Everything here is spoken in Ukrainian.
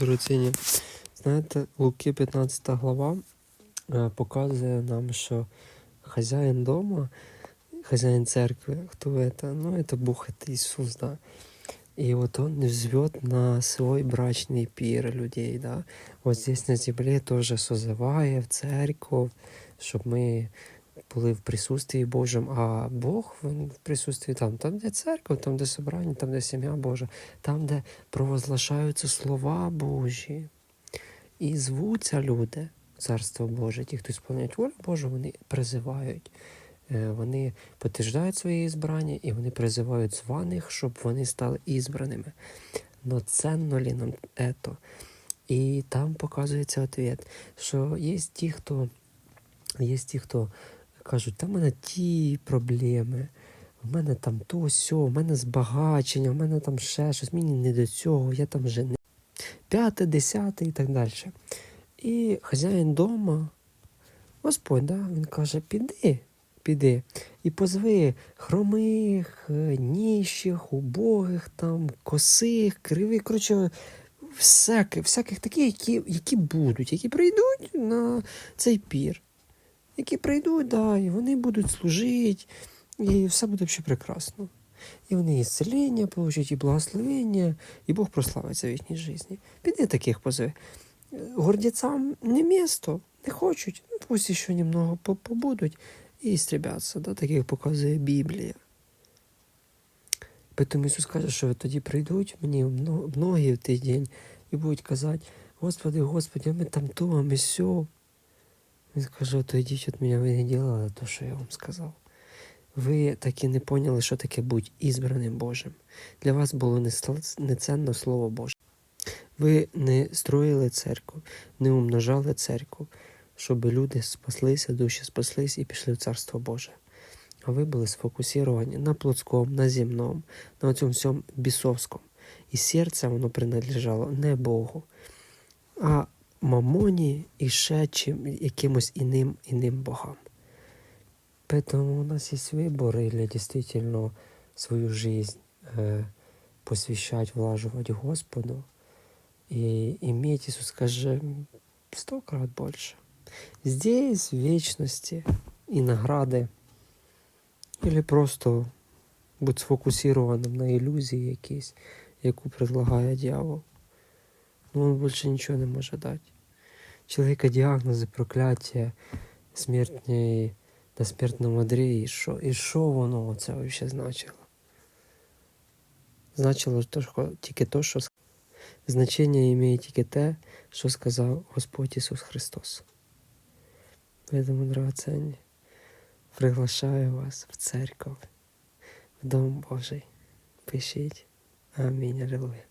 Дорогоцінні, знаєте, Луки 15 глава е, показує нам, що хазяїн дома, хазяїн церкви, хто це? Ну, це Бог, це Ісус, да. И вот он звет на свой брачный пир людей, да. Вот здесь на земле тоже созывая в церковь, щоб ми були в присутствии Божому, а Бог він в присутствии там, там, де церква, там, де собрання, там, де сім'я Божа, там, де провозглашаються слова Божі. І звуться люди, Царство Боже, ті, хто сповняють волю Божу, вони призивають. Е, Вони підтверждають своє ізбрання і вони призивають званих, щоб вони стали ізбраними. Но ценно ли нам это? І там показується ответ, що є ті, хто є ті, хто кажуть, та мене ті проблеми, в мене там то сьо, в мене збагачення, в мене там ще щось, мені не до цього, я там вже не п'яте, десяте і так далі. І хазяїн дома, Господь, да, він каже, піди, піди, і позви хромих, ніщих, убогих, там, косих, кривих, коротше, всяких, всяких таких, які, які будуть, які прийдуть на цей пір. Які прийдуть, да, і вони будуть служити, і все буде ще прекрасно. І вони і зцілення получать, і благословення, і Бог прославиться в їхній житті. Піди таких позови. Гордецам не місто, не хочуть, ну, пусть ще немного побудуть і стрібяться, да, таких показує Біблія. Тому Ісус каже, що тоді прийдуть мені мно- многі в той день і будуть казати, Господи, Господи, а ми там то, а ми сьо. Він каже, то йдіть від мене, не ділали те, що я вам сказав. Ви так і не поняли, що таке бути ізбраним Божим. Для вас було не сл- неценно Слово Боже. Ви не строїли церкву, не умножали церкву, щоб люди спаслися, душі спаслись і пішли в Царство Боже. А ви були сфокусовані на плотському, на земному, на цьому всьому бісовському. І серце воно принадлежало не Богу, а мамоні і ще чим, якимось іним, іним богам. Поэтому у нас есть выбор или действительно свою жизнь э, посвящать, влаживать Господу и иметь, Иисус скажем, сто крат больше. Здесь, в вечности, и награды, или просто бути сфокусированим на ілюзії якійсь, яку предлагає дьявол. Ну, він більше нічого не може дати. Чоловіка діагнози, прокляття, смертні на смертному одрі, і що, і що воно це взагалі значило? Значило то, що, тільки то, що значення має тільки те, що сказав Господь Ісус Христос. Поэтому, драгоценні, приглашаю вас в церковь, в Дом Божий. Пишіть. Амінь. Аллилуйя.